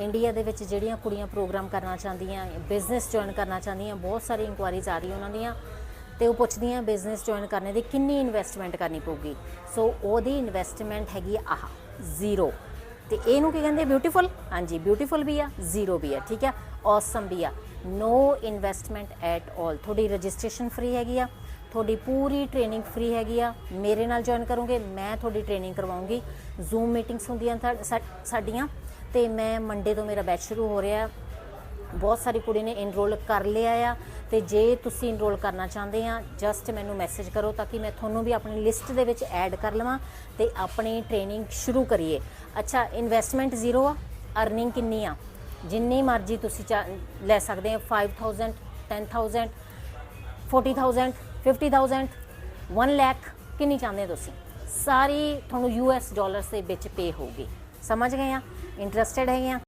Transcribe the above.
India ਦੇ ਵਿੱਚ ਜਿਹੜੀਆਂ ਕੁੜੀਆਂ ਪ੍ਰੋਗਰਾਮ ਕਰਨਾ ਚਾਹੁੰਦੀਆਂ ਬਿਜ਼ਨਸ ਜੁਆਇਨ ਕਰਨਾ ਚਾਹੁੰਦੀਆਂ, ਬਹੁਤ ਸਾਰੀ ਇਨਕੁਆਇਰੀਜ਼ ਆ ਰਹੀ ਉਹਨਾਂ ਦੀਆਂ ਤੇ ਉਹ ਪੁੱਛਦੀਆਂ ਬਿਜ਼ਨਸ ਜੁਆਇਨ ਕਰਨੇ ਦੀ ਕਿੰਨੀ ਇਨਵੈਸਟਮੈਂਟ ਕਰਨੀ ਪਊਗੀ। ਸੋ ਉਹਦੀ ਇਨਵੈਸਟਮੈਂਟ ਹੈਗੀ ਆਹ ਜ਼ੀਰੋ ਤੇ ਇਹਨੂੰ ਕੀ ਕਹਿੰਦੇ? ਬਿਊਟੀਫੁਲ ਹਾਂਜੀ ਬਿਊਟੀਫੁਲ ਵੀ ਆ ਜ਼ੀਰੋ ਵੀ ਆ, ਠੀਕ ਆ? ਔਸਮ ਵੀ ਆ। ਨੋ ਇਨਵੈਸਟਮੈਂਟ ਐਟ ਆਲ ਤੁਹਾਡੀ ਰਜਿਸਟ੍ਰੇਸ਼ਨ ਫ੍ਰੀ ਹੈਗੀ ਆ, ਤੁਹਾਡੀ ਪੂਰੀ ਟ੍ਰੇਨਿੰਗ ਫ੍ਰੀ ਹੈਗੀ ਆ। ਮੇਰੇ ਨਾਲ ਜੁਆਇਨ ਕਰੋਗੇ, ਮੈਂ ਤੁਹਾਡੀ ਟ੍ਰੇਨਿੰਗ ਕਰਵਾਉਂਗੀ। ਜ਼ੂਮ ਮੀਟਿੰਗਸ ਹੁੰਦੀਆਂ ਥਾ- ਸਾ- ਸਾਡੀਆਂ। ਤੇ ਮੈਂ ਮੰਡੇ ਤੋਂ ਮੇਰਾ ਬੈਚ ਸ਼ੁਰੂ ਹੋ ਰਿਹਾ ਬਹੁਤ ਸਾਰੀ ਕੁੜੀ ਨੇ ਇਨਰੋਲ ਕਰ ਲਿਆ ਆ ਤੇ ਜੇ ਤੁਸੀਂ ਇਨਰੋਲ ਕਰਨਾ ਚਾਹੁੰਦੇ ਆ ਜਸਟ ਮੈਨੂੰ ਮੈਸੇਜ ਕਰੋ ਤਾਂ ਕਿ ਮੈਂ ਤੁਹਾਨੂੰ ਵੀ ਆਪਣੀ ਲਿਸਟ ਦੇ ਵਿੱਚ ਐਡ ਕਰ ਲਵਾਂ ਤੇ ਆਪਣੀ ਟ੍ਰੇਨਿੰਗ ਸ਼ੁਰੂ ਕਰੀਏ। ਅੱਛਾ ਇਨਵੈਸਟਮੈਂਟ ਜ਼ੀਰੋ ਆ ਅਰਨਿੰਗ ਕਿੰਨੀ ਆ? ਜਿੰਨੀ ਮਰਜ਼ੀ ਤੁਸੀਂ ਚਾ- ਲੈ ਸਕਦੇ ਆ 5000 10000 40000 50000 1 ਲੱਖ ਕਿੰਨੀ ਚਾਹੁੰਦੇ ਹੋ ਤੁਸੀਂ? ਸਾਰੀ ਤੁਹਾਨੂੰ ਯੂਐਸ ਡਾਲਰਸ ਦੇ ਵਿੱਚ ਪੇ ਹੋਊਗੀ। ਸਮਝ ਗਏ ਆ? ਇੰਟਰਸਟਿਡ ਹੈਗੀਆਂ।